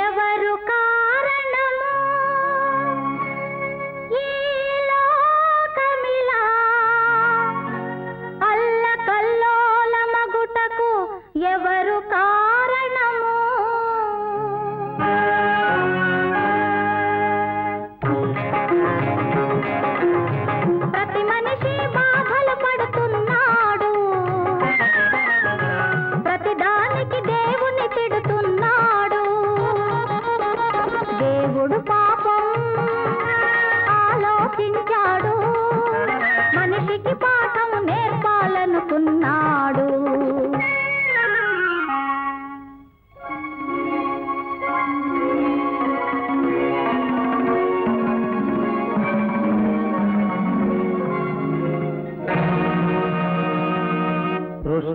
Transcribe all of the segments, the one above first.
ఎవరు కారణము ఈ లోకమిలా? అల్ల కల్లోల మగుటకు ఎవరు కారణము? ప్రతి మనిషి బాధలు పడుతున్నాడు. ప్రతి దానికి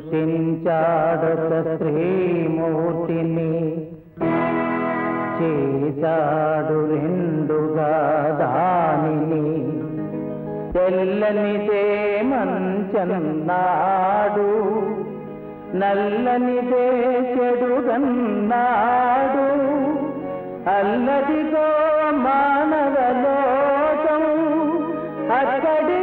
సృష్టించాడత శ్రీమూర్తిని చేశాడు రెండుగా దానిని. తెల్లనిదే మంచన్నాడు నల్లనిదే చెడుగన్నాడు. అల్లదిగో మానవలోకం అక్కడి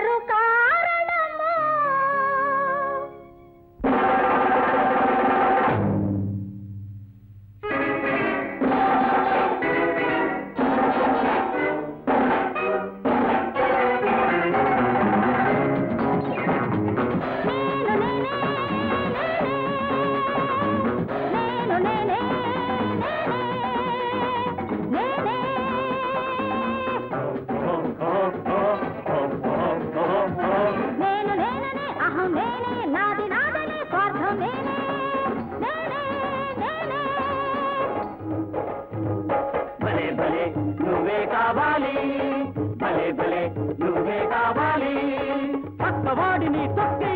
భలే భలే నువ్వే కావాలి. పక్కవాడిని తొక్కే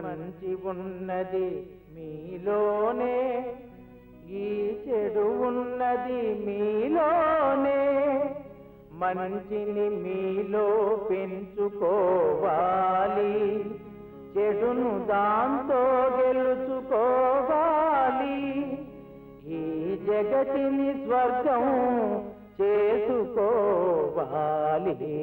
మంచి ఉన్నది మీలోనే. ఈ చెడు ఉన్నది మీలోనే. మంచిని మీలో పెంచుకోవాలి. చెడును దాంతో గెలుచుకోవాలి. ఈ జగతిని స్వర్గం చేసుకోవాలి.